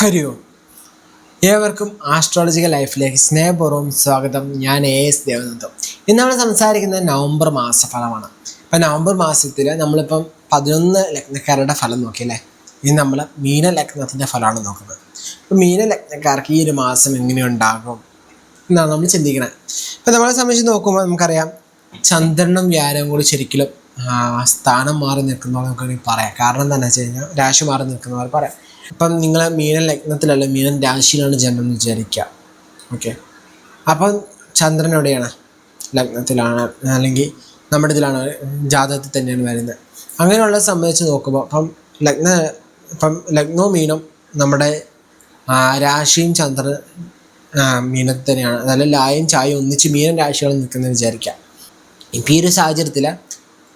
ഹരി ഓം ഏവർക്കും ആസ്ട്രോളജിക്കൽ ലൈഫിലേക്ക് സ്നേഹപൂർവം സ്വാഗതം. ഞാൻ എ എസ് ദേവനന്ദം ഇന്ന് നമ്മൾ സംസാരിക്കുന്നത് നവംബർ മാസ ഫലമാണ്. ഇപ്പം നവംബർ മാസത്തിൽ നമ്മളിപ്പം പതിനൊന്ന് ലഗ്നക്കാരുടെ ഫലം നോക്കിയല്ലേ? ഇനി നമ്മൾ മീന ലഗ്നത്തിന്റെ ഫലമാണ് നോക്കുന്നത്. അപ്പം മീന ലഗ്നക്കാർക്ക് ഈ ഒരു മാസം എങ്ങനെ ഉണ്ടാകും എന്നാണ് നമ്മൾ ചിന്തിക്കുന്നത് ഇപ്പം നമ്മളെ സംബന്ധിച്ച് നോക്കുമ്പോൾ നമുക്കറിയാം ചന്ദ്രനും വ്യാഴവും കൂടി ശരിക്കും ആ, സ്ഥാനം മാറി നിൽക്കുന്നവർ നമുക്ക് വേണമെങ്കിൽ പറയാം. കാരണം എന്താണെന്ന് വെച്ച് കഴിഞ്ഞാൽ രാശി മാറി നിൽക്കുന്നവർ പറയാം. ഇപ്പം നിങ്ങൾ മീനൻ ലഗ്നത്തിലല്ല മീനൻ രാശിയിലാണ് ജന്മം എന്ന് വിചാരിക്കുക. ഓക്കെ അപ്പം ചന്ദ്രൻ എവിടെയാണ്? ലഗ്നത്തിലാണ്. അല്ലെങ്കിൽ നമ്മുടെ ഇതിലാണ് ജാതകത്തിൽ തന്നെയാണ് വരുന്നത്. അങ്ങനെയുള്ള സംബന്ധിച്ച് നോക്കുമ്പോൾ അപ്പം ലഗ്ന ഇപ്പം ലഗ്നവും മീനും നമ്മുടെ രാശിയും ചന്ദ്രൻ മീനത്തിൽ തന്നെയാണ്. അതായത് ലായും ചായയും ഒന്നിച്ച് മീനൻ രാശികളും നിൽക്കുന്നത് വിചാരിക്കുക. ഇപ്പം ഈ ഒരു സാഹചര്യത്തിൽ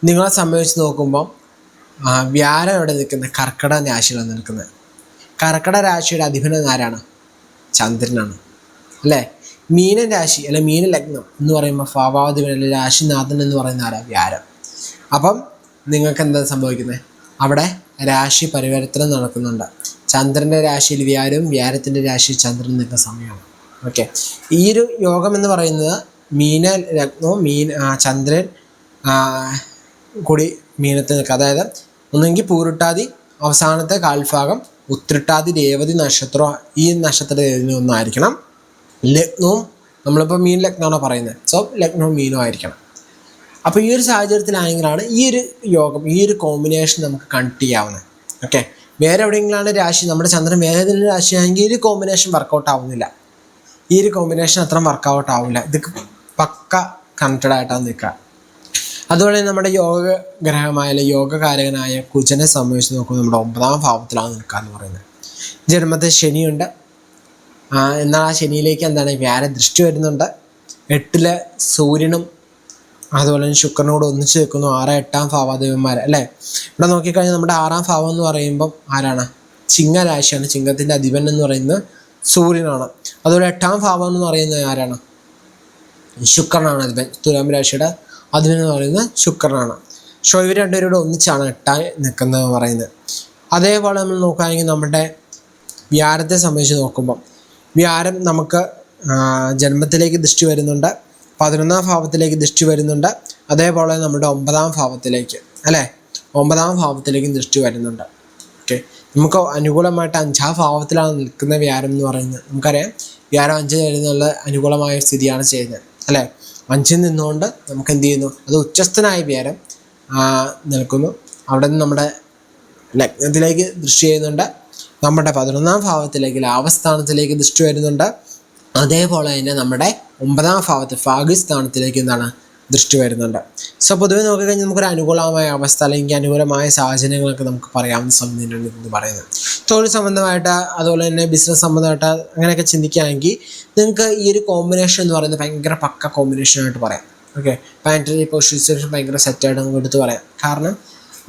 നിങ്ങളെ സംബന്ധിച്ച് നോക്കുമ്പോൾ വ്യാഴം എവിടെ നിൽക്കുന്നത് കർക്കിടക രാശിയിലാണ് നിൽക്കുന്നത്. കർക്കിടക രാശിയുടെ അധിപനം ആരാണ്? ചന്ദ്രനാണ്. അല്ലേ? മീനൻ രാശി അല്ലെ മീന ലഗ്നം എന്ന് പറയുമ്പോൾ ഭാവാധിപൻ അല്ലെ രാശിനാഥൻ എന്ന് പറയുന്ന ആരാ? വ്യാരം അപ്പം നിങ്ങൾക്ക് എന്താ സംഭവിക്കുന്നത്? അവിടെ രാശി പരിവർത്തനം നടക്കുന്നുണ്ട്. ചന്ദ്രന്റെ രാശിയിൽ വ്യാരവും വ്യാരത്തിന്റെ രാശിയിൽ ചന്ദ്രൻ നിൽക്കുന്ന സമയമാണ്. ഓക്കെ. ഈ ഒരു യോഗം എന്ന് പറയുന്നത് മീന ലഗ്നവും മീൻ ചന്ദ്രൻ കൂടി മീനത്തിൽ നിൽക്കുക. അതായത് ഒന്നെങ്കിൽ പൂരുട്ടാതി അവസാനത്തെ കാൽഭാഗം ഉത്രിട്ടാതി രേവതി നക്ഷത്രം ഈ നക്ഷത്രത്തിൽ ഒന്നായിരിക്കണം. ലഗ്നവും നമ്മളിപ്പോൾ മീൻ ലഗ്നമാണ് പറയുന്നത്? സോ ലഗ്നവും മീനും ആയിരിക്കണം. അപ്പോൾ ഈ ഒരു സാഹചര്യത്തിലാണെങ്കിലാണ് ഈ ഒരു യോഗം ഈ ഒരു കോമ്പിനേഷൻ നമുക്ക് കണക്ട് ചെയ്യാവുന്നത്. ഓക്കെ വേറെ എവിടെയെങ്കിലാണ് രാശി? നമ്മുടെ ചന്ദ്രൻ വേറെ ഏതെങ്കിലും രാശിയാണെങ്കിൽ ഈ ഒരു കോമ്പിനേഷൻ വർക്കൗട്ട് ആവുന്നില്ല. ഈ ഒരു കോമ്പിനേഷൻ അത്ര വർക്കൗട്ട് ആവില്ല. ഇത് പക്ക കണക്റ്റഡ് ആയിട്ടാണ് നിൽക്കുക. അതുപോലെ നമ്മുടെ യോഗ ഗ്രഹമായ അല്ലെങ്കിൽ യോഗകാരകനായ കുജനെ സംബന്ധിച്ച് നോക്കുമ്പോൾ നമ്മുടെ ഒമ്പതാം ഭാവത്തിലാണ് നിൽക്കുക എന്ന് പറയുന്നത്. ജന്മത്തെ ശനിയുണ്ട്. എന്നാൽ ആ ശനിയിലേക്ക് എന്താണ്? വ്യാഴ ദൃഷ്ടി വരുന്നുണ്ട്. എട്ടിലെ സൂര്യനും അതുപോലെ തന്നെ ശുക്രനോട് ഒന്നിച്ച് നിൽക്കുന്നു. ആറ് എട്ടാം ഭാവാദേവന്മാർ അല്ലേ? ഇവിടെ നോക്കിക്കഴിഞ്ഞാൽ നമ്മുടെ ആറാം ഭാവം എന്ന് പറയുമ്പം ആരാണ്? ചിങ്ങരാശിയാണ്. ചിങ്ങത്തിന്റെ അധിപൻ എന്ന് പറയുന്നത് സൂര്യനാണ്. അതുപോലെ എട്ടാം ഭാവം എന്ന് പറയുന്നത് ആരാണ്? ശുക്രനാണ് അധിപൻ. തുലാം രാശിയുടെ എന്ന് പറയുന്നത് ശുക്രനാണ്. സോ ഇവർ രണ്ടുപേരോട് ഒന്നിച്ചാണ് എട്ടായി നിൽക്കുന്നത് പറയുന്നത്. അതേപോലെ നമ്മൾ നോക്കുകയാണെങ്കിൽ നമ്മുടെ വ്യാരത്തെ സംബന്ധിച്ച് നോക്കുമ്പം വ്യാരം നമുക്ക് ജന്മത്തിലേക്ക് ദൃഷ്ടി വരുന്നുണ്ട് പതിനൊന്നാം ഭാവത്തിലേക്ക് ദൃഷ്ടി വരുന്നുണ്ട് അതേപോലെ നമ്മുടെ ഒമ്പതാം ഭാവത്തിലേക്ക് അല്ലേ? ഒമ്പതാം ഭാവത്തിലേക്കും ദൃഷ്ടി വരുന്നുണ്ട്. ഓക്കെ നമുക്ക് അനുകൂലമായിട്ട് അഞ്ചാം ഭാവത്തിലാണ് നിൽക്കുന്ന വ്യാരം എന്ന് പറയുന്നത്. നമുക്കറിയാം വ്യാരം അഞ്ച് തരുന്നുള്ള അനുകൂലമായ സ്ഥിതിയാണ് ചെയ്യുന്നത് അല്ലേ? അഞ്ചിൽ നിന്നുകൊണ്ട് നമുക്ക് എന്ത് ചെയ്യുന്നു? അത് ഉച്ചസ്ഥനായ വ്യാരം നിൽക്കുന്നു. അവിടെ നിന്ന് നമ്മുടെ ലഗ്നത്തിലേക്ക് ദൃഷ്ടി ചെയ്യുന്നുണ്ട്. നമ്മുടെ പതിനൊന്നാം ഭാവത്തിലേക്ക് ലാഭസ്ഥാനത്തിലേക്ക് ദൃഷ്ടി വരുന്നുണ്ട്. അതേപോലെ തന്നെ നമ്മുടെ ഒമ്പതാം ഭാവത്ത് ഭാഗ്യസ്ഥാനത്തിലേക്ക് എന്താണ്? ദൃഷ്ടി വരുന്നുണ്ട്. സോ പൊതുവെ നോക്കിക്കഴിഞ്ഞാൽ നമുക്കൊരു അനുകൂലമായ അവസ്ഥ അല്ലെങ്കിൽ അനുകൂലമായ സാഹചര്യങ്ങളൊക്കെ നമുക്ക് പറയാവുന്ന സംബന്ധിച്ചിട്ടുണ്ട് എന്ന് പറയുന്നത്. തൊഴിൽ സംബന്ധമായിട്ട് അതുപോലെ തന്നെ ബിസിനസ് സംബന്ധമായിട്ട് അങ്ങനെയൊക്കെ ചിന്തിക്കുകയാണെങ്കിൽ നിങ്ങൾക്ക് ഈ ഒരു കോമ്പിനേഷൻ എന്ന് പറയുന്നത് ഭയങ്കര പക്ക കോമ്പിനേഷനായിട്ട് പറയാം. ഓക്കെ പാന്ററി പൊസിഷൻ ഭയങ്കര സെറ്റായിട്ട് നമുക്ക് എടുത്ത് പറയാം. കാരണം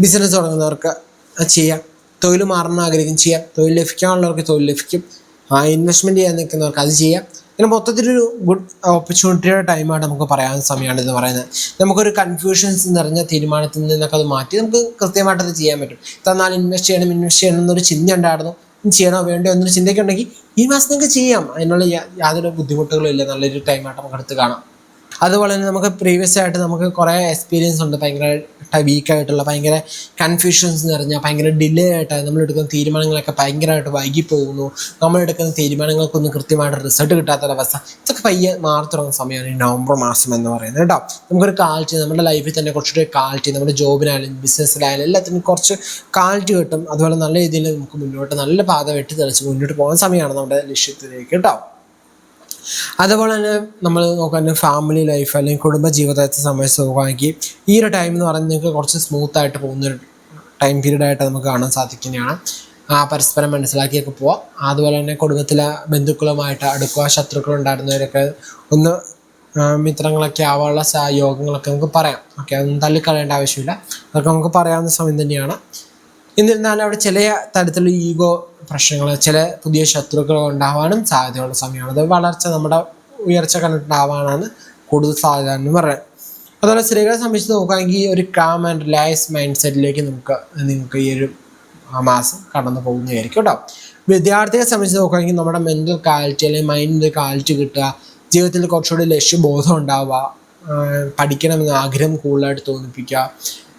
ബിസിനസ് തുടങ്ങുന്നവർക്ക് ചെയ്യാം. തൊഴിൽ മാറണം ആഗ്രഹിക്കും ചെയ്യാം. തൊഴിൽ ലഭിക്കാനുള്ളവർക്ക് തൊഴിൽ ലഭിക്കും. ആ ഇൻവെസ്റ്റ്മെന്റ് ചെയ്യാൻ നിൽക്കുന്നവർക്ക് അത് ചെയ്യാം. ഇങ്ങനെ മൊത്തത്തിലൊരു ഗുഡ് ഓപ്പർച്യൂണിറ്റിയുടെ ടൈമായിട്ട് നമുക്ക് പറയാൻ സമയമാണ് എന്ന് പറയുന്നത്. നമുക്കൊരു കൺഫ്യൂഷൻസ് നിറഞ്ഞ തീരുമാനത്തിൽ നിന്നൊക്കെ അത് മാറ്റി നമുക്ക് കൃത്യമായിട്ട് അത് ചെയ്യാൻ പറ്റും. തന്നാൽ ഇൻവെസ്റ്റ് ചെയ്യണം ഇൻവെസ്റ്റ് ചെയ്യണം എന്നൊരു ചിന്ത ഉണ്ടായിരുന്നു. ചെയ്യണോ വേണ്ടോ എന്നൊരു ചിന്തയൊക്കെ ഉണ്ടെങ്കിൽ ഈ മാസം നിങ്ങൾക്ക് ചെയ്യാം. അതിനുള്ള യാതൊരു ബുദ്ധിമുട്ടുകളും ഇല്ല. നല്ലൊരു ടൈമായിട്ട് നമുക്ക് അടുത്ത് കാണാം. അതുപോലെ തന്നെ നമുക്ക് പ്രീവിയസ് ആയിട്ട് നമുക്ക് കുറേ എക്സ്പീരിയൻസ് ഉണ്ട്. ഭയങ്കര വീക്കായിട്ടുള്ള ഭയങ്കര കൺഫ്യൂഷൻസ് നിറഞ്ഞ ഭയങ്കര ഡിലേ ആയിട്ട് നമ്മൾ എടുക്കുന്ന തീരുമാനങ്ങളൊക്കെ ഭയങ്കരമായിട്ട് വൈകി പോകുന്നു. നമ്മൾ എടുക്കുന്ന തീരുമാനങ്ങൾക്കൊന്നും കൃത്യമായിട്ട് റിസൾട്ട് കിട്ടാത്ത അവസ്ഥ ഇതൊക്കെ പയ്യെ മാറി തുടങ്ങുന്ന സമയമാണ് ഈ നവംബർ മാസം എന്ന് പറയുന്നത് കേട്ടോ. നമുക്കൊരു കാലിറ്റി നമ്മുടെ ലൈഫിൽ തന്നെ കുറച്ചുകൂടി കാലിറ്റി നമ്മുടെ ജോബിനായാലും ബിസിനസ്സിലായാലും എല്ലാത്തിനും കുറച്ച് കാലിറ്റി കിട്ടും. അതുപോലെ നല്ല രീതിയിൽ നമുക്ക് മുന്നോട്ട് നല്ല പാത വെട്ടി തെളിച്ച് മുന്നോട്ട് പോകുന്ന സമയമാണ് നമ്മുടെ ലക്ഷ്യത്തിലേക്ക് കേട്ടോ. അതുപോലെ തന്നെ നമ്മൾ നോക്കാൻ ഫാമിലി ലൈഫ് അല്ലെങ്കിൽ കുടുംബ ജീവിതത്തെ സംബന്ധിച്ച് നോക്കുകയാണെങ്കിൽ ഈ ഒരു ടൈം എന്ന് പറഞ്ഞാൽ നിങ്ങൾക്ക് കുറച്ച് സ്മൂത്ത് ആയിട്ട് പോകുന്നൊരു ടൈം പീരീഡ് ആയിട്ട് നമുക്ക് കാണാൻ സാധിക്കുന്നതാണ്. ആ പരസ്പരം മനസ്സിലാക്കിയൊക്കെ പോവാം. അതുപോലെ തന്നെ കുടുംബത്തിലെ ബന്ധുക്കളുമായിട്ട് അടുക്കുക ശത്രുക്കളുണ്ടായിരുന്നവരൊക്കെ ഒന്ന് മിത്രങ്ങളൊക്കെ ആവാനുള്ള യോഗങ്ങളൊക്കെ നമുക്ക് പറയാം. ഓക്കെ അതൊന്നും തള്ളിക്കളയേണ്ട ആവശ്യമില്ല. അതൊക്കെ നമുക്ക് പറയാവുന്ന സമയം തന്നെയാണ്. എന്നിരുന്നാലും അവിടെ ചില തരത്തിലുള്ള ഈഗോ പ്രശ്നങ്ങൾ ചില പുതിയ ശത്രുക്കൾ ഉണ്ടാവാനും സാധ്യതയുള്ള സമയമാണ്. അത് വളർച്ച നമ്മുടെ ഉയർച്ച കണ്ടിട്ടുണ്ടാവാനാണ് കൂടുതൽ സാധ്യത എന്ന് പറയുന്നത് അതുപോലെ സ്ത്രീകളെ സംബന്ധിച്ച് നോക്കുകയാണെങ്കിൽ ഒരു കാം ആൻഡ് റിലാക്സ് മൈൻഡ് സെറ്റിലേക്ക് നമുക്ക് നിങ്ങൾക്ക് ഈ ഒരു മാസം കടന്നു പോകുന്നതായിരിക്കും കേട്ടോ. വിദ്യാർത്ഥികളെ സംബന്ധിച്ച് നോക്കുകയാണെങ്കിൽ നമ്മുടെ മെന്റൽ ക്വാളിറ്റി അല്ലെങ്കിൽ മൈൻഡിന്റെ ക്വാളിറ്റി കിട്ടുക ജീവിതത്തിൽ കുറച്ചുകൂടി ലക്ഷ്യബോധം ഉണ്ടാവുക പഠിക്കണമെന്ന് ആഗ്രഹം കൂടുതലായിട്ട് തോന്നിപ്പിക്കുക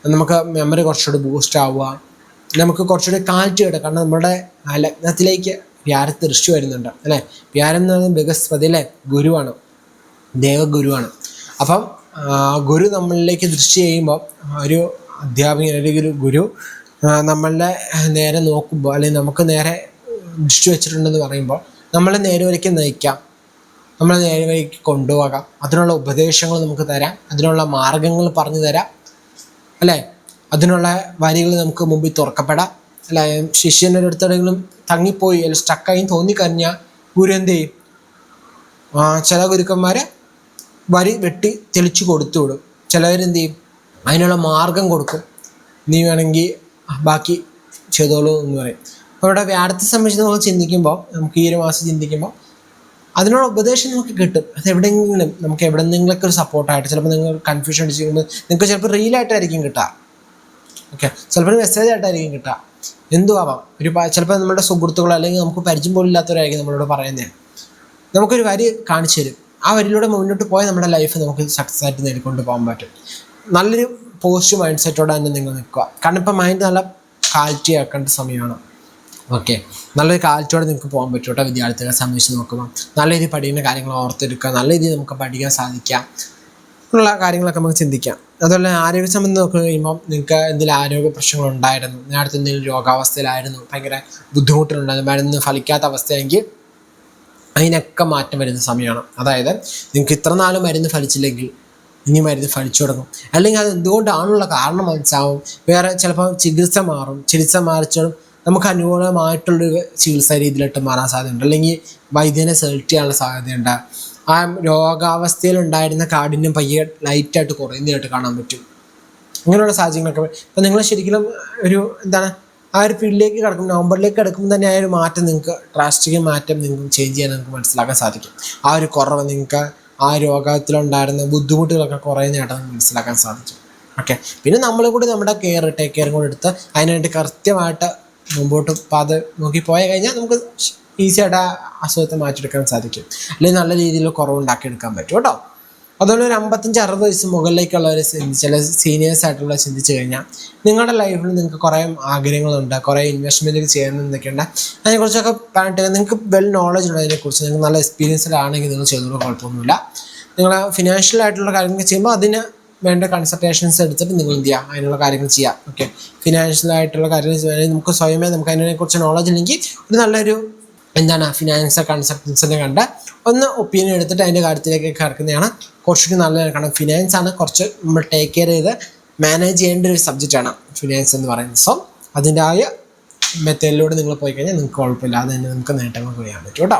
നമുക്ക് മെമ്മറി കുറച്ചുകൂടി ബൂസ്റ്റ് ആവുക നമുക്ക് കുറച്ചുകൂടി കാറ്റ് കിട്ടും. കാരണം നമ്മുടെ ലഗ്നത്തിലേക്ക് വ്യാര ദൃഷ്ടി വരുന്നുണ്ട് അല്ലേ? വ്യാരം എന്ന് പറയുന്നത് ബൃഹസ്പതി അല്ലേ ഗുരുവാണ് ദേവഗുരുവാണ്. അപ്പം ഗുരു നമ്മളിലേക്ക് ദൃഷ്ടി ചെയ്യുമ്പോൾ ഒരു അധ്യാപകൻ അല്ലെങ്കിൽ ഒരു ഗുരു നമ്മളുടെ നേരെ നോക്കുമ്പോൾ അല്ലെങ്കിൽ നമുക്ക് നേരെ ദൃഷ്ടി വെച്ചിട്ടുണ്ടെന്ന് പറയുമ്പോൾ നമ്മളെ നേരെ വരയ്ക്ക് നയിക്കാം. നമ്മളെ നേരെ വഴിക്ക് കൊണ്ടുപോകാം. അതിനുള്ള ഉപദേശങ്ങൾ നമുക്ക് തരാം. അതിനുള്ള മാർഗങ്ങൾ പറഞ്ഞു തരാം. അല്ലേ? അതിനുള്ള വരികൾ നമുക്ക് മുമ്പിൽ തുറക്കപ്പെടാം. അല്ല ശിഷ്യന്റെ അടുത്തെങ്കിലും തങ്ങിപ്പോയി അല്ലെങ്കിൽ സ്റ്റക്കായി തോന്നിക്കഴിഞ്ഞാൽ ഗുരു എന്ത് ചെയ്യും ചില ഗുരുക്കന്മാരെ വരി വെട്ടി തെളിച്ചു കൊടുത്തു വിടും. ചിലവരെന്ത് ചെയ്യും? അതിനുള്ള മാർഗം കൊടുക്കും. നീ വേണമെങ്കിൽ ബാക്കി ചെയ്തോളൂ എന്ന് പറയും. അപ്പോൾ ഇവിടെ വ്യാഴത്തെ സംബന്ധിച്ച് നമ്മൾ ചിന്തിക്കുമ്പോൾ നമുക്ക് ഈ ഒരു മാസം ചിന്തിക്കുമ്പോൾ അതിനുള്ള ഉപദേശം നമുക്ക് കിട്ടും. അത് എവിടെയെങ്കിലും നമുക്ക് എവിടെ നിന്നെങ്കിലൊക്കെ ഒരു സപ്പോർട്ടായിട്ട് ചിലപ്പോൾ നിങ്ങൾ കൺഫ്യൂഷൻ അടിച്ചിരിക്കുമ്പോൾ നിങ്ങൾക്ക് ചിലപ്പോൾ റീലായിട്ടായിരിക്കും കിട്ടുക. ഓക്കെ ചിലപ്പോൾ മെസ്സേജ് ആയിട്ടായിരിക്കും കിട്ടുക. എന്തും ആവാം ഒരു ചിലപ്പോൾ നമ്മുടെ സുഹൃത്തുക്കളോ അല്ലെങ്കിൽ നമുക്ക് പരിചയം പോലും ഇല്ലാത്തവരായിരിക്കും നമ്മളോട് പറയുന്നത് നമുക്കൊരു വരി കാണിച്ചു തരും. ആ വരിയിലൂടെ മുന്നോട്ട് പോയാൽ നമ്മുടെ ലൈഫ് നമുക്ക് സക്സസ് ആയിട്ട് നേടിക്കൊണ്ട് പോകാൻ പറ്റും. നല്ലൊരു പോസിറ്റീവ് മൈൻഡ് സെറ്റോടെ തന്നെ നിങ്ങൾ നിൽക്കുക. കാരണം ഇപ്പം മൈൻഡ് നല്ല ക്വാളിറ്റി ആക്കേണ്ട സമയമാണ്. ഓക്കെ നല്ലൊരു കാലത്തോടെ നിങ്ങൾക്ക് പോകാൻ പറ്റും കേട്ടോ വിദ്യാർത്ഥികളെ സംബന്ധിച്ച് നോക്കുമ്പോൾ നല്ല രീതിയിൽ പഠിക്കുന്ന കാര്യങ്ങൾ ഓർത്തെടുക്കുക. നല്ല രീതിയിൽ നമുക്ക് പഠിക്കാൻ സാധിക്കാം. ഉള്ള കാര്യങ്ങളൊക്കെ നമുക്ക് ചിന്തിക്കാം. അതുപോലെ ആരോഗ്യ സംബന്ധം നോക്കി കഴിയുമ്പോൾ നിങ്ങൾക്ക് എന്തെങ്കിലും ആരോഗ്യ പ്രശ്നങ്ങൾ ഉണ്ടായിരുന്നു നേരത്തെ എന്തെങ്കിലും രോഗാവസ്ഥയിലായിരുന്നു ഭയങ്കര ബുദ്ധിമുട്ടുണ്ടായിരുന്നു മരുന്ന് ഫലിക്കാത്ത അവസ്ഥയെങ്കിൽ അതിനൊക്കെ മാറ്റം വരുന്ന സമയമാണ്. അതായത് നിങ്ങൾക്ക് ഇത്ര നാളും മരുന്ന് ഫലിച്ചില്ലെങ്കിൽ ഇനി മരുന്ന് ഫലിച്ചു തുടങ്ങും. അല്ലെങ്കിൽ അത് എന്തുകൊണ്ടാണുള്ള കാരണം മനസ്സിലാവും. വേറെ ചിലപ്പോൾ ചികിത്സ മാറും ചികിത്സ മാറിച്ചാലും നമുക്ക് അനുകൂലമായിട്ടുള്ളൊരു ചികിത്സാ രീതിയിലോട്ട് മാറാൻ സാധ്യതയുണ്ട്. അല്ലെങ്കിൽ വൈദ്യനെ സെലക്ട് ചെയ്യാനുള്ള സാധ്യതയുണ്ട്. ആ രോഗാവസ്ഥയിൽ ഉണ്ടായിരുന്ന കാഠിന്യം പയ്യെ ലൈറ്റായിട്ട് കുറയുന്നതായിട്ട് കാണാൻ പറ്റും. അങ്ങനെയുള്ള സാഹചര്യങ്ങളൊക്കെ ഇപ്പം നിങ്ങൾ ശരിക്കും ഒരു എന്താണ് ആ ഒരു ഫീൽഡിലേക്ക് കിടക്കും നവംബറിലേക്ക് കിടക്കുമ്പോൾ തന്നെ ആ ഒരു മാറ്റം നിങ്ങൾക്ക് ഡ്രാസ്റ്റിക് മാറ്റം നിങ്ങൾക്ക് ചേഞ്ച് ചെയ്യാൻ നിങ്ങൾക്ക് മനസ്സിലാക്കാൻ സാധിക്കും. ആ ഒരു കുറവ് നിങ്ങൾക്ക് ആ രോഗത്തിലുണ്ടായിരുന്ന ബുദ്ധിമുട്ടുകളൊക്കെ കുറയുന്നതായിട്ട് നിങ്ങൾക്ക് മനസ്സിലാക്കാൻ സാധിച്ചു ഓക്കെ പിന്നെ നമ്മൾ കൂടി നമ്മുടെ കെയർ ടേക്ക് കെയറും കൂടി എടുത്ത് അതിനായിട്ട് കൃത്യമായിട്ട് മുമ്പോട്ട് പാത നോക്കി പോയി കഴിഞ്ഞാൽ നമുക്ക് ഈസി ആയിട്ട് ആ അസുഖത്തെ മാറ്റിയെടുക്കാൻ സാധിക്കും. അല്ലെങ്കിൽ നല്ല രീതിയിൽ കുറവുണ്ടാക്കിയെടുക്കാൻ പറ്റും കേട്ടോ. അതുപോലെ ഒരു അമ്പത്തഞ്ച് അറുപത് വയസ്സ് മുകളിലേക്കുള്ളവർ ചില സീനിയേഴ്സ് ആയിട്ടുള്ള ചിന്തിച്ചു കഴിഞ്ഞാൽ നിങ്ങളുടെ ലൈഫിൽ നിങ്ങൾക്ക് കുറേ ആഗ്രഹങ്ങളുണ്ട് കുറേ ഇൻവെസ്റ്റ്മെന്റ് ചെയ്യണം എന്നൊക്കെയുണ്ട്. അതിനെക്കുറിച്ചൊക്കെ പറഞ്ഞിട്ട് നിങ്ങൾക്ക് വെൽ നോളജ് ഉണ്ട് അതിനെക്കുറിച്ച് നിങ്ങൾക്ക് നല്ല എക്സ്പീരിയൻസ്ഡ് ആണെങ്കിൽ നിങ്ങൾ ചെയ്തോളൂ കുഴപ്പമൊന്നുമില്ല. നിങ്ങൾ ഫിനാൻഷ്യൽ ആയിട്ടുള്ള കാര്യങ്ങൾ ചെയ്യുമ്പോൾ അതിന് വേണ്ട കൺസൾട്ടേഷൻസ് എടുത്തിട്ട് നിങ്ങൾ എന്ത് ചെയ്യുക? അതിനുള്ള കാര്യങ്ങൾ ചെയ്യാം ഓക്കെ ഫിനാൻഷ്യൽ ആയിട്ടുള്ള കാര്യങ്ങൾ നമുക്ക് സ്വയമേ നമുക്ക് അതിനെക്കുറിച്ച് നോളജ് ഇല്ലെങ്കിൽ ഒരു നല്ലൊരു എന്താണ് ഫിനാൻസ് കൺസൾട്ടൻസിനെ കണ്ട് ഒന്ന് ഒപ്പീനിയൻ എടുത്തിട്ട് അതിന്റെ കാര്യത്തിലേക്ക് കിടക്കുന്നതാണ് കുറച്ചുകൂടി നല്ലതാണ് കാരണം ഫിനാൻസ് ആണ് കുറച്ച് നമ്മൾ ടേക്ക് കെയർ ചെയ്ത് മാനേജ് ചെയ്യേണ്ട ഒരു സബ്ജക്റ്റാണ് ഫിനാൻസ് എന്ന് പറയുന്നത്. സോ അതിന്റെ അതിന്റെതായ മെത്തേഡിലൂടെ നിങ്ങൾ പോയി കഴിഞ്ഞാൽ നിങ്ങൾക്ക് കുഴപ്പമില്ലാതെ തന്നെ നമുക്ക് നേട്ടങ്ങൾ കൊയ്യാൻ പറ്റും കേട്ടോ.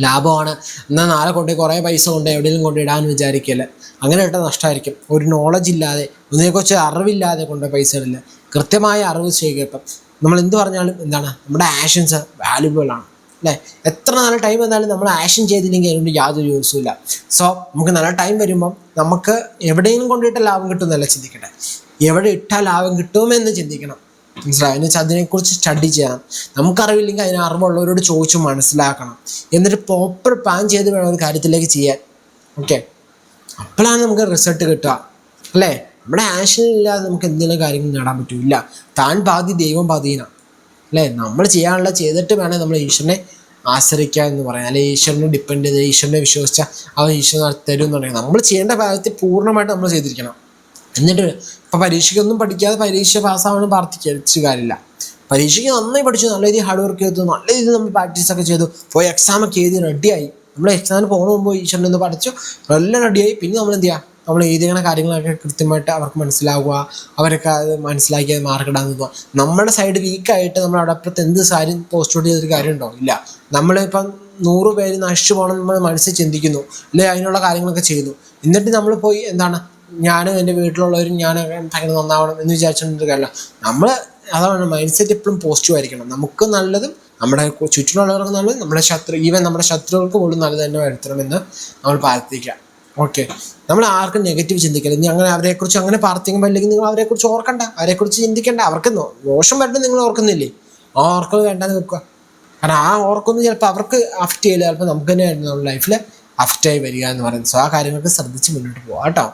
ലാഭമാണ്. എന്നാൽ നാളെ കൊണ്ട് കുറേ പൈസ കൊണ്ട് എവിടെയെങ്കിലും കൊണ്ട് ഇടാൻ വിചാരിക്കല്ല? അങ്ങനെ ഇട്ട നഷ്ടമായിരിക്കും. ഒരു നോളജ് ഇല്ലാതെ ഒന്നിനെക്കുറിച്ച് അറിവില്ലാതെ കൊണ്ട് പൈസ ഇടില്ല കൃത്യമായ അറിവ് ഇപ്പം നമ്മൾ എന്ത് പറഞ്ഞാലും എന്താണ് നമ്മുടെ ആഷൻസ് വാല്യുബിൾ ആണ്. അല്ലേ? എത്ര നല്ല ടൈം വന്നാലും നമ്മൾ ആഷൻ ചെയ്തില്ലെങ്കിൽ അതിനോട് യാതൊരു യൂസും ഇല്ല. സോ നമുക്ക് നല്ല ടൈം വരുമ്പം നമുക്ക് എവിടെയെങ്കിലും കൊണ്ടിട്ട് ലാഭം കിട്ടുമെന്നല്ല ചിന്തിക്കട്ടെ. എവിടെ ഇട്ടാൽ ലാഭം കിട്ടുമെന്ന് ചിന്തിക്കണം. മനസ്സിലായി? എന്ന് വെച്ചാൽ അതിനെക്കുറിച്ച് സ്റ്റഡി ചെയ്യണം. നമുക്കറിവില്ലെങ്കിൽ അതിന് അറിവുള്ളവരോട് ചോദിച്ചു മനസ്സിലാക്കണം. എന്നിട്ട് പ്രോപ്പർ പ്ലാൻ ചെയ്ത് വേണം ഒരു കാര്യത്തിലേക്ക് ചെയ്യാൻ. ഓക്കെ അപ്പോഴാണ് നമുക്ക് റിസൾട്ട് കിട്ടുക. അല്ലേ? നമ്മുടെ ആക്ഷൻ ഇല്ലാതെ നമുക്ക് എന്തെങ്കിലും കാര്യങ്ങൾ നേടാൻ പറ്റില്ല താൻ പാതി ദൈവം പാതീന അല്ലേ? നമ്മൾ ചെയ്യാനുള്ള ചെയ്തിട്ട് വേണം നമ്മൾ ഈശ്വരനെ ആശ്രയിക്കുക എന്ന് പറയാം അല്ലെങ്കിൽ ഈശ്വരനെ ഡിപ്പെൻഡ് ചെയ്ത് ഈശ്വരനെ വിശ്വസിച്ചാൽ അവൻ ഈശ്വരൻ തരും എന്ന് പറയുന്നത് നമ്മൾ ചെയ്യേണ്ട കാര്യത്തിൽ പൂർണമായിട്ട് നമ്മൾ ചെയ്തിരിക്കണം. എന്നിട്ട് ഇപ്പം പരീക്ഷയ്ക്കൊന്നും പഠിക്കാതെ പരീക്ഷ പാസ്സാവണം പ്രാർത്ഥിച്ചു കാര്യമില്ല. പരീക്ഷയ്ക്ക് നന്നായി പഠിച്ചു നല്ല രീതിയിൽ ഹാർഡ് വർക്ക് ചെയ്തു നല്ല രീതിയിൽ നമ്മൾ പ്രാക്ടീസ് ഒക്കെ ചെയ്തു പോയി എക്സാം ഒക്കെ എഴുതി റെഡിയായി നമ്മൾ എക്സാമിന് പോകുന്ന മുമ്പ് ഈശ്വരനെ ഒന്ന് പഠിച്ചു എല്ലാം റെഡിയായി പിന്നെ നമ്മൾ എന്ത് ചെയ്യുക നമ്മൾ എഴുതിയ കാര്യങ്ങളൊക്കെ കൃത്യമായിട്ട് അവർക്ക് മനസ്സിലാവുക അവരൊക്കെ അത് മനസ്സിലാക്കി അത് മാർക്കിടാൻ പോവുക നമ്മുടെ സൈഡ് വീക്കായിട്ട് നമ്മൾ അവിടെ അപ്പുറത്ത് എന്ത് കാര്യം പോസ്റ്റ് ഔട്ട് ചെയ്തൊരു കാര്യമുണ്ടോ? ഇല്ല. നമ്മളിപ്പം നൂറ് പേര് നശിച്ചു പോകണം നമ്മൾ മനസ്സിൽ ചിന്തിക്കുന്നു. അല്ലെങ്കിൽ അതിനുള്ള കാര്യങ്ങളൊക്കെ ചെയ്യുന്നു. എന്നിട്ട് നമ്മൾ പോയി എന്താണ്? ഞാനും എന്റെ വീട്ടിലുള്ളവരും ഞാൻ ഭയങ്കര നന്നാവണം എന്ന് വിചാരിച്ചിട്ട് കാര്യമില്ല. നമ്മൾ അതാണ് മൈൻഡ് സെറ്റ് എപ്പോഴും പോസിറ്റീവ് ആയിരിക്കണം. നമുക്ക് നല്ലതും നമ്മുടെ ചുറ്റുമുള്ളവർക്ക് നല്ലത് നമ്മുടെ ശത്രു ഈവൻ നമ്മുടെ ശത്രുക്കൾക്ക് പോലും നല്ലത് തന്നെ വരുത്തണമെന്ന് നമ്മൾ പ്രാർത്ഥിക്കുക ഓക്കെ നമ്മൾ ആർക്കും നെഗറ്റീവ് ചിന്തിക്കരുത് ഇനി അങ്ങനെ അവരെക്കുറിച്ച് അങ്ങനെ പ്രാർത്ഥിക്കുമ്പോൾ അല്ലെങ്കിൽ നിങ്ങൾ അവരെക്കുറിച്ച് ഓർക്കണ്ട. അവരെക്കുറിച്ച് ചിന്തിക്കണ്ട. അവർക്ക് ദോഷം വരണം നിങ്ങൾ ഓർക്കുന്നില്ലേ? ആ ഓർക്കൽ വേണ്ടെന്ന് വെക്കുക. കാരണം ആ ഓർക്കൊന്നും ചിലപ്പോൾ അവർക്ക് അഫക്റ്റ് ചെയ്യില്ല ചിലപ്പോൾ നമുക്ക് തന്നെ നമ്മുടെ ലൈഫിൽ അഫക്റ്റ് ആയി വരിക എന്ന് പറയുന്നത്. സോ ആ കാര്യങ്ങൾക്ക് ശ്രദ്ധിച്ച് മുന്നോട്ട് പോകാം കേട്ടോ.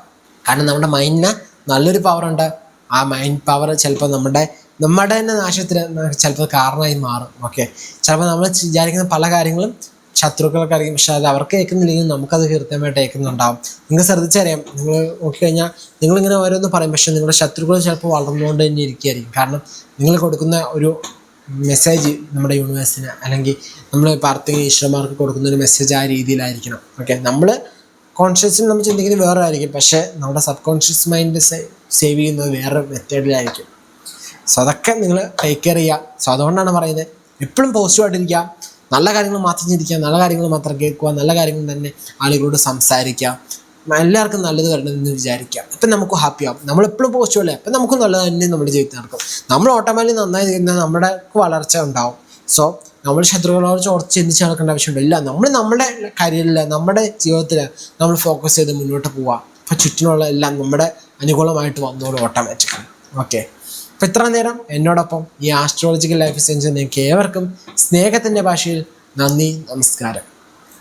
കാരണം നമ്മുടെ മൈൻഡിന് നല്ലൊരു പവർ ഉണ്ട്. ആ മൈൻഡ് പവർ ചിലപ്പോൾ നമ്മുടെ നമ്മുടെ തന്നെ നാശത്തിന് ചിലപ്പോൾ കാരണമായി മാറും. ഓക്കെ ചിലപ്പോൾ നമ്മൾ വിചാരിക്കുന്ന പല കാര്യങ്ങളും ശത്രുക്കൾക്ക് അറിയും. പക്ഷെ അത് അവർക്ക് കേൾക്കുന്നില്ലെങ്കിൽ നമുക്കത് കൃത്യമായിട്ട് കേൾക്കുന്നുണ്ടാവും. നിങ്ങൾ ശ്രദ്ധിച്ചറിയാം. നിങ്ങൾ നോക്കിക്കഴിഞ്ഞാൽ നിങ്ങളിങ്ങനെ ഓരോന്ന് പറയും. പക്ഷെ നിങ്ങളുടെ ശത്രുക്കൾ ചിലപ്പോൾ വളർന്നുകൊണ്ട് തന്നെ ഇരിക്കുകയായിരിക്കും. കാരണം നിങ്ങൾ കൊടുക്കുന്ന ഒരു മെസ്സേജ് നമ്മുടെ യൂണിവേഴ്സിന് അല്ലെങ്കിൽ നമ്മൾ പാർത്തിക ഈശ്വരന്മാർക്ക് കൊടുക്കുന്ന ഒരു മെസ്സേജ് ആ രീതിയിലായിരിക്കണം. ഓക്കെ നമ്മൾ കോൺഷ്യസിൽ നമ്മൾ ചിന്തിക്കുന്നത് വേറെ ആയിരിക്കും പക്ഷേ നമ്മുടെ സബ് കോൺഷ്യസ് മൈൻഡ് സേവ് ചെയ്യുന്നത് വേറെ മെത്തേഡിലായിരിക്കും സോ അതൊക്കെ നിങ്ങൾ ടേക്ക് കെയർ ചെയ്യുക. സോ അതുകൊണ്ടാണ് പറയുന്നത്. എപ്പോഴും പോസിറ്റീവായിട്ടിരിക്കുക നല്ല കാര്യങ്ങൾ മാത്രം ചിന്തിക്കുക നല്ല കാര്യങ്ങൾ മാത്രം കേൾക്കുക നല്ല കാര്യങ്ങൾ തന്നെ ആളുകളോട് സംസാരിക്കുക. എല്ലാവർക്കും നല്ലത് വരണമെന്ന് വിചാരിക്കുക. അപ്പം നമുക്ക് ഹാപ്പി ആവും. നമ്മളെപ്പോഴും പോസ്റ്റ് അല്ലേ? അപ്പം നമുക്ക് നല്ലത് തന്നെ നമ്മുടെ ജീവിതത്തിൽ നടക്കും. നമ്മൾ ഓട്ടോമാറ്റിക് നന്നായി ചെയ്യുന്ന നമ്മുടെ വളർച്ച ഉണ്ടാവും. സോ നമ്മൾ ശത്രുക്കളോട് ചോർച്ച് ചിന്തിച്ച് നടക്കേണ്ട ആവശ്യമുണ്ട് ഇല്ല നമ്മൾ നമ്മുടെ കരിയറിൽ നമ്മുടെ ജീവിതത്തിൽ നമ്മൾ ഫോക്കസ് ചെയ്ത് മുന്നോട്ട് പോവുക അപ്പം ചുറ്റിനുള്ള എല്ലാം നമ്മുടെ അനുകൂലമായിട്ട് വന്നോളൂ ഓട്ടോമാറ്റിക്കാണ് ഓക്കെ അപ്പം ഇത്ര നേരം എന്നോടൊപ്പം ഈ ആസ്ട്രോളജിക്കൽ ലൈഫ് സയൻസ് നിങ്ങൾക്ക് ഏവർക്കും സ്നേഹത്തിന്റെ ഭാഷയിൽ നന്ദി നമസ്കാരം.